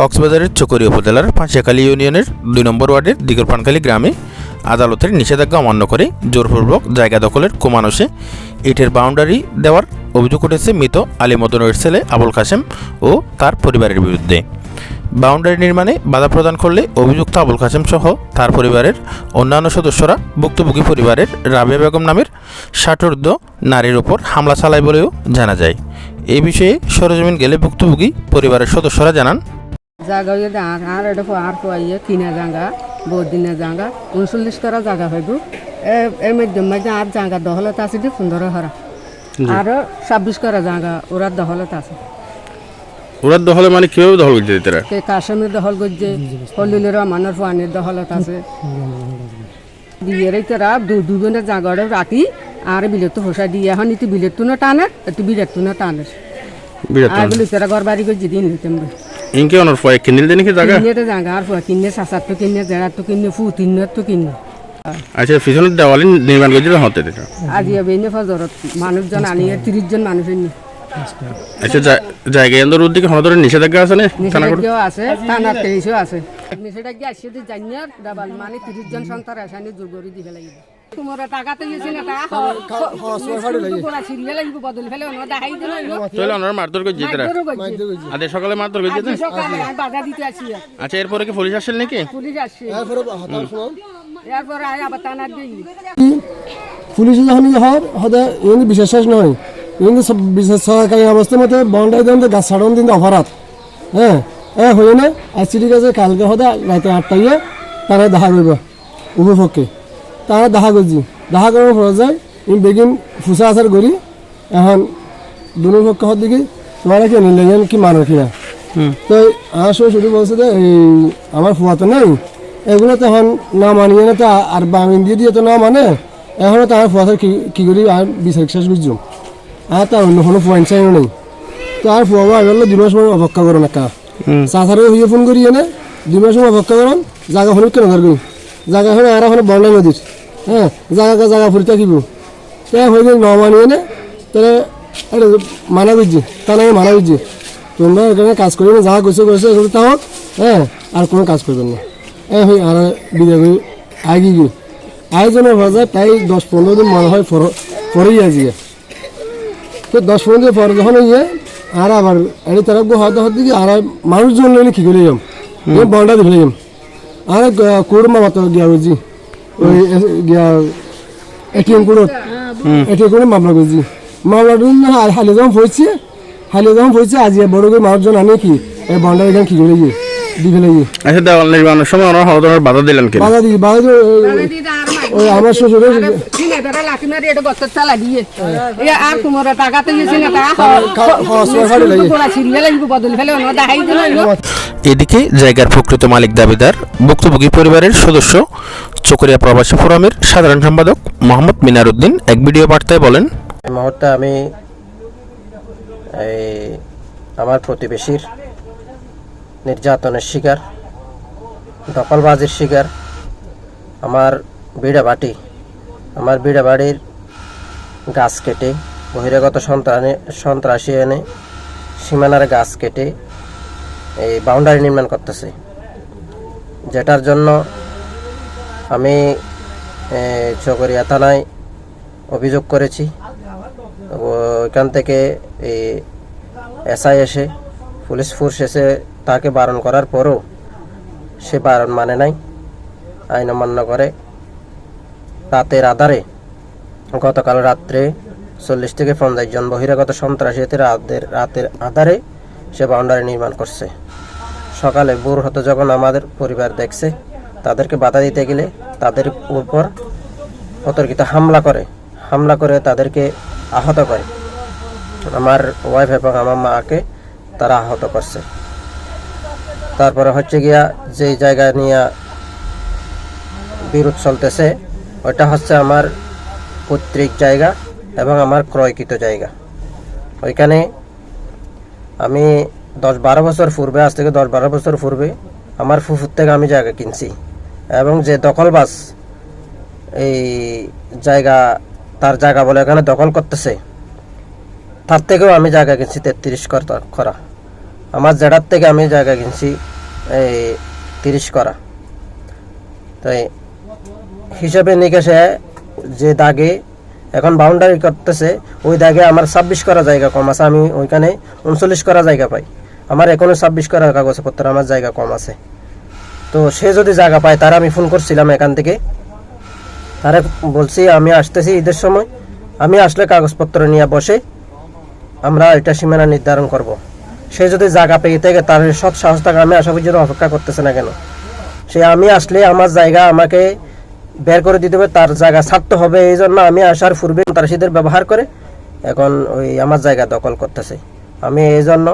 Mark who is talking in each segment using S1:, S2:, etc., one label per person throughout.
S1: কক্সবাজারের চকরি উপজেলার পাঁচিয়াখালী ইউনিয়নের দুই নম্বর ওয়ার্ডের দিগরপানখালী গ্রামে আদালতের নিষেধাজ্ঞা অমান্য করে জোরপূর্বক জায়গা দখলের কুমানসে ইটের বাউন্ডারি দেওয়ার অভিযোগ উঠেছে মৃত আলী মদনের ছেলে আবুল কাসেম ও তার পরিবারের বিরুদ্ধে। বাউন্ডারি নির্মাণে বাধা প্রদান করলে অভিযুক্ত আবুল কাসেম সহ তার পরিবারের অন্যান্য সদস্যরা ভুক্তভোগী পরিবারের রাবিয়া বেগম নামের ষাটোর্ধ নারীর ওপর হামলা চালায় বলেও জানা যায়। এ বিষয়ে সরজমিন গেলে ভুক্তভোগী পরিবারের সদস্যরা জানান
S2: জাগা হইয়ে আর আর এটা আর পাইয়ে কিনা জাগা বহুত দিনের জাগা। উনচল্লিশ করা জাগা হইব এর মধ্যে মাঝে আর জাগা দহলত আছে যে সুন্দর হরা। আরও ছাব্বিশ করা জাগা ওরা দহলত আছে।
S3: ওরা দখলে মানে কীভাবে দখল করতে তারা
S2: কে কাশ্মীর দহল করছে হলিলের মানের পানির দহলত আছে। দিয়ে তারা দুজনের জাগাটা রাখি আর বিলেট তো হোসা দিয়ে এখন ইতি বিলেট তো না টানে একটু বিলেট তো না টানে। আর বলি তারা ঘর বাড়ি করছে দিন নিতাম
S3: ইনকে অনর ফয় কিনিল দেনি কি জায়গা
S2: কিনে তো জাগা আর কিনে সাসার তো কিনে জেড়া তো কিনে ফু তিনের তো কিনে
S3: আচ্ছা পিছনের দেওয়ালি নির্মাণ করছিল হতে এটা
S2: আজি বেনে ফজরত মানুষজন আনিয়ে তিরিশ জন মানুষ এনে
S3: আচ্ছা জায়গা এন্দর উদ্দিকে হনদরের নিষেধাজ্ঞা আছে না? থানা করে
S2: নিষেধাজ্ঞাও আছে থানার তেইশও আছে। নিষেধাজ্ঞা আসছে যে জানিয়ে ডাবাল মানে তিরিশ জন সন্তান আসানি জোর করে দিবে লাগিব। তোমার টাকা তো গেছে না টাকা সিরিয়াল লাগিব বদল ফেলে অন্য দেখাই দিল
S3: তাহলে অনর মারধর করে যেতে আদের সকালে মারধর করে যেতে
S2: সকালে আমি বাধা দিতে আসি।
S3: আচ্ছা এরপরে কি পুলিশ আসছিল নাকি?
S2: পুলিশ আসছে। এরপরে আয় আবার থানার দিই।
S4: পুলিশে যখন হয় হদে এমনি বিশেষ নয়। এমনি সব বিশেষ সরকারি অবস্থা মতে বন্ডাই দেন গাছ ছাড়ন দিন অপরাধ। হ্যাঁ এ হয়ে না। আর চিঠি কাছে কালকে হদে রাতে আটটাইয়ে তারা দেখা করব। উপভোগকে তারা দেখা করছি। দেখা করার পর যায় ইন বেগিন ফুসা আচার করি এখন দুনো পক্ষ দিকে তোমার কি নিলেন কি মানো কিনা? তো আমার সময় শুধু বলছে যে এই আমার ফুয়া তো নেই। এগুলো তো এখন না মানিয়ে না তো আর বাঙিন দিয়ে দিয়ে তো না মানে এখনও তো আমার ফুয়া কি কি করি আর বিচার শেষ বুঝছ আর তার অন্য কোনো পয়েন্ট চাই নেই। তো আর ফুয়া এগুলো দুই মাস সময় অপেক্ষা করো না কা চাষারে হইয়ে ফোন করি এনে দুই মাস সময় অপেক্ষা করুন জায়গা হলে কেন ধরবি জায়গা হলে আর এখন বন্ডাই নদীর হ্যাঁ জায়গা জায়গা ফুরি থাকিব। তে হয়ে গেলে ন মানিয়ে নে? তাহলে এটা মানা বুঝছি তা না মানা বুঝছি তোমরা এখানে কাজ করবে না যা করছ করছ এগুলো তাও হ্যাঁ আর কোনো কাজ করবেন না এ হই আর বিদায় করে আগে গিয়ে আয়োজনের বাজার প্রায় দশ পনেরো দিন মনে হয় পর- পরেই আজকে তো দশ পনেরো দিন পরে যখন ইয়ে আর আবার এটি তারা হয়তো হয়তো দিকে আর মানুষজন নিয়ে কি করে যাম বন্ডা দিলে যাম আর কুড়মা মতো গিয়া বুঝছি ওই এ- এটিএম কোডত এটিএম কোডে মামলা করছি মামলাটা না হালে যখন পড়ছে হালে যখন পড়ছে আজ বড় করে মানুষজন আনে কি এই বন্ডা এখানে কি করে গিয়ে দি ফেলে গিয়ে
S3: আচ্ছা দেওয়াল নির্মাণের সময় ওনার হনদরের বাধা দিলেন কি
S4: বাধা দিই বাধা ওই- ওই আমার
S2: কিনে এ আর তোমার টাকা তো গেছে না টাকা
S1: এদিকে জায়গার প্রকৃত মালিক দাবিদার, ভুক্তভোগী পরিবারের সদস্য, চকরিয়া প্রবাসী ফোরামের সাধারণ সম্পাদক মোহাম্মদ মিনার উদ্দিন এক ভিডিও বার্তায় বলেন
S5: মুহূর্তে আমি আমার প্রতিবেশীর নির্যাতনের শিকার, দখলবাজির শিকার, আমার বিড়া বাটি আমার বিড়া বাড়ির গাছ কেটে বহিরাগত সন্ত্রাসী এনে সীমানার গাছ কেটে এই বাউন্ডারি নির্মাণ করতেছে। যেটার জন্য আমি চকরিয়া থানায় অভিযোগ করেছি। ওইখান থেকে এই এসআই এসে, পুলিশ ফোর্স এসে তাকে বারণ করার পরও সে বারণ মানে নাই। আইন অমান্য করে। রাতের আধারে গতকাল রাত্রে চল্লিশ থেকে পঞ্চাশ জন বহিরাগত সন্ত্রাসী এতে রাতের রাতের আধারে সে বাউন্ডারি নির্মাণ করছে। সকালে ভোর হতে যখন আমাদের পরিবার দেখছে, তাদেরকে বাধা দিতে গেলে তাদের উপর অতর্কিত হামলা করে। হামলা করে তাদেরকে আহত করে। আমার ওয়াইফ এবং আমার মাকে তারা আহত করছে। তারপরে হচ্ছে গিয়া যে জায়গা নিয়ে বিরোধ চলতেছে ওটা হচ্ছে আমার পৈতৃক জায়গা এবং আমার ক্রয়কৃত জায়গা। ওইখানে আমি দশ বারো বছর পূর্বে, আজ থেকে দশ বারো বছর পূর্বে আমার ফুফুর থেকে আমি জায়গা কিনছি। এবং যে দখলবাস এই জায়গা, তার জায়গা বলে এখানে দখল করতেছে, তার থেকেও আমি জায়গা কিনছি তেত্রিশ করা আমার জেডার থেকে আমি জায়গা কিনছি এই তিরিশ করা। তাই হিসাবে নিকেশে যে দাগে এখন বাউন্ডারি করতেছে, ওই দাগে আমার ছাব্বিশ করা জায়গা কম আছে, আমি ওইখানে উনচল্লিশ করা জায়গা পাই। আমার এখনও ছাব্বিশ করা কাগজপত্র আমার জায়গা কম আছে। তো সে যদি জায়গা পায়, তারা আমি ফোন করছিলাম এখান থেকে। তারা বলছি, আমি আসতেছি ঈদের সময়। আমি আসলে কাগজপত্র নিয়ে বসে আমরা এটা সীমানা নির্ধারণ করব। সে যদি জায়গা পেয়ে থাকে, তার সৎ সাহস থাকে আমি আশা পর্যন্ত অপেক্ষা করতেছে না কেন। সে আমি আসলে আমার জায়গা আমাকে বের করে দিতে হবে, তার জায়গা ছাড়তে হবে, এই জন্য আমি আসার পূর্বে তারাশিদের ব্যবহার করে এখন ওই আমার জায়গা দখল করতেছে। আমি এই জন্য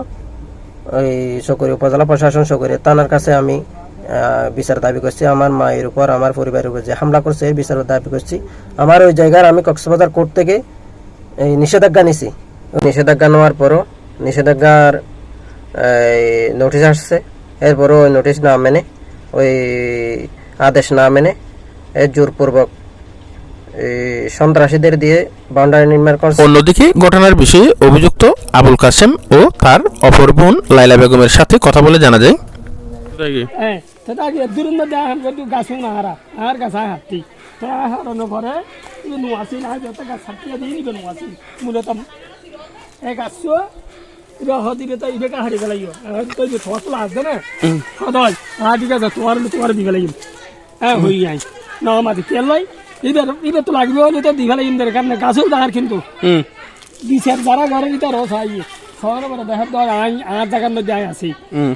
S5: ওই সকরি উপজেলা প্রশাসন সকরি থানার কাছে আমি বিচার দাবি করছি। আমার মায়ের উপর, আমার পরিবারের উপর যে হামলা করছে এর বিচার দাবি করছি। আমার ওই জায়গার আমি কক্সবাজার কোর্ট থেকে এই নিষেধাজ্ঞা নিছি। নিষেধাজ্ঞা নেওয়ার পরও, নিষেধাজ্ঞার নোটিশ আসছে। এরপরও ওই নোটিশ না মেনে, ওই আদেশ না মেনে জোরপূর্বক এই সন্ত্রাসীদের দিয়ে বাউন্ডারি নির্মাণ করছে।
S1: অন্যদিকে ঘটনার বিষয়ে অভিযুক্ত আবুল কাসেম ও তার অপর বোন লাইলা বেগমের সাথে কথা বলে জানা যায়।
S3: কোথায় কি?
S6: Eh, tetapi durun da ham gadu gasung ara, e. Eh to lagbe oli to di galaiyo der kan gasu da har kintu.
S3: হুম
S6: বিচার যারা ঘরের ভিতর রস আই সবার বড় দেখার দর আই আর জায়গার মধ্যে আই আছি
S3: হুম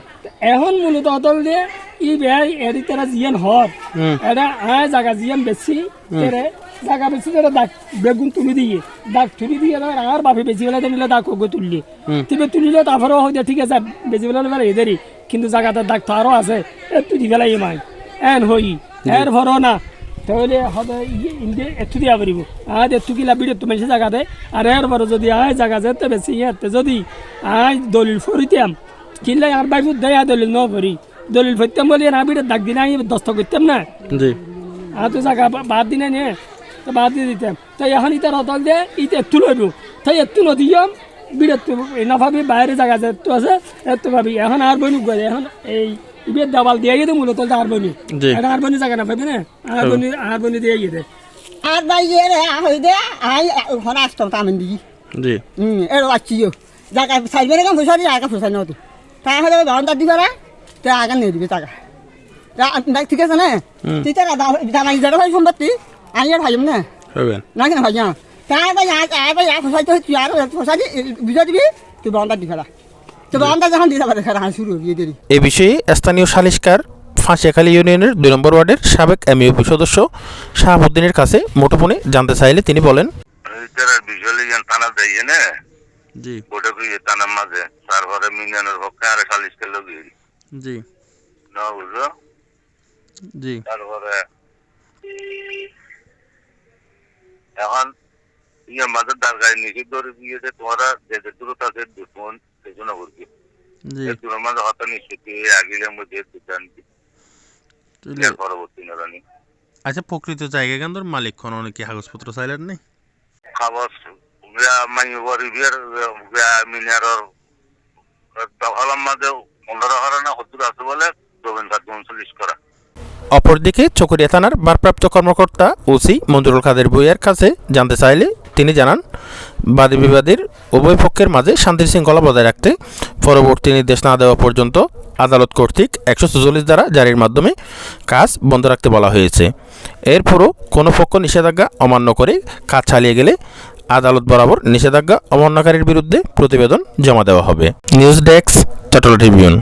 S6: এখন মূলত অতল দিয়ে ই বেয়াই এরি তেরা জিয়ান হর এটা আয় জায়গা জিয়ান বেশি তেরে জায়গা বেশি তেরে দাগ বেগুন তুলি দিয়ে দাগ তুলি দিয়ে আর বাপে বেশি বেলা নিলে দাগ কগো তুললি তিবে তুলিলে তারপরে হয়তো ঠিক আছে বেশি বেলা নেবার এদেরই কিন্তু জায়গাটার দাগ তো আরও আছে তুলি বেলাই মাই এন হই এর ভরো না তাহলে হবে ইয়ে ইন্দে দিয়া পারিব আজ একটু কিলা বিড়ে তুমি সে জায়গাতে আর এর পরে যদি আয় জায়গা যেতে বেশি ইয়াতে যদি আয় দলিল ফরিতাম। কিনলে আর বাইবুত দেয়া দলিল ন ভরি দলিল ফরিতাম বলি না বিড়ে দাগ দিনে আমি দস্ত করতাম না?
S3: জি।
S6: আর তো জায়গা বাদ দিনে নে তো বাদ দিয়ে দিতাম। তো এখন ইতার অতল দিয়ে ইতে একটু লইব। তাই একটু নদীয়াম বিড়ে না ভাবি বাইরে জায়গা যেতে আছে একটু ভাবি। এখন আর গেলে এখন এই ইবের দেওয়াল দিয়ে গিয়ে মূলত আর বনি
S3: জি।
S6: এটা আর বনি জায়গা না পাবি না? আর বনি আর বনি দিয়ে গিয়ে
S7: আর বাই এর হই দে আই ওখানে আসতাম তামিন দিই।
S3: জি।
S7: হুম এর আছিও জায়গা সাইবে না ফুসাই জায়গা ফুসাই নতো তাই হলে বাউন্ডার দিবে না তে আগা নিয়ে দিবে টাকা রা- ঠিক আছে না? তুই তো জানাই যারা ভাই সম্পত্তি আমি আর ভাইম না।
S3: হবেন
S7: না কেন ভাই তাই ভাই আয় ভাই ফুসাই তো তুই আর ফুসাই বুঝে দিবি তুই বাউন্ডার দিবে না হয়ে
S1: এ বিষয়ে স্থানীয় সালিশকার ফাঁসিয়াখালী ইউনিয়নের দুই নম্বর ওয়ার্ডের সাবেক এমইউপি সদস্য শাহাবুদ্দিনের কাছে মুঠোফোনে জানতে চাইলে তিনি বলেন
S8: তারা বিজলি জ্ঞান থানা দেয় না।
S3: জি।
S8: ওটা কি থানার মাঝে তারপরে মিলিয়নের পক্ষে আরে সালিশ করল কি
S3: জি।
S8: না বুঝলো
S3: জি।
S8: তারপরে এখন ইয়ে মাঝে দারগায় নিচে ধরে দিয়েছে তোমরা যে দূরত আছে দুশ্মন মধ্যে পরবর্তী নারানি
S3: আচ্ছা প্রকৃত জায়গা কেন্দ্র মালিক কোন? অনেকে কাগজপত্র চাইলেন নেই
S8: খাবার মাই বরি বিয়ার মিনিয়ারর মাঝে পনেরো হারানা হতুর আছে বলে জমিন উনচল্লিশ করা।
S1: অপরদিকে চকরিয়া থানার ভারপ্রাপ্ত কর্মকর্তা ওসি মঞ্জুরুল কাদের বইয়ের কাছে জানতে চাইলে তিনি জানান, বাদী বিবাদের উভয় পক্ষের মাঝে শান্তির শৃঙ্খলা বজায় রাখতে পরবর্তী নির্দেশ না দেওয়া পর্যন্ত আদালত কর্তৃক একশো চল্লিশ দ্বারা জারির মাধ্যমে কাজ বন্ধ রাখতে বলা হয়েছে। এরপরও কোনো পক্ষ নিষেধাজ্ঞা অমান্য করে কাজ চালিয়ে গেলে আদালত বরাবর নিষেধাজ্ঞা অমান্যকারীর বিরুদ্ধে প্রতিবেদন জমা দেওয়া হবে। News desk, Chittagong Tribune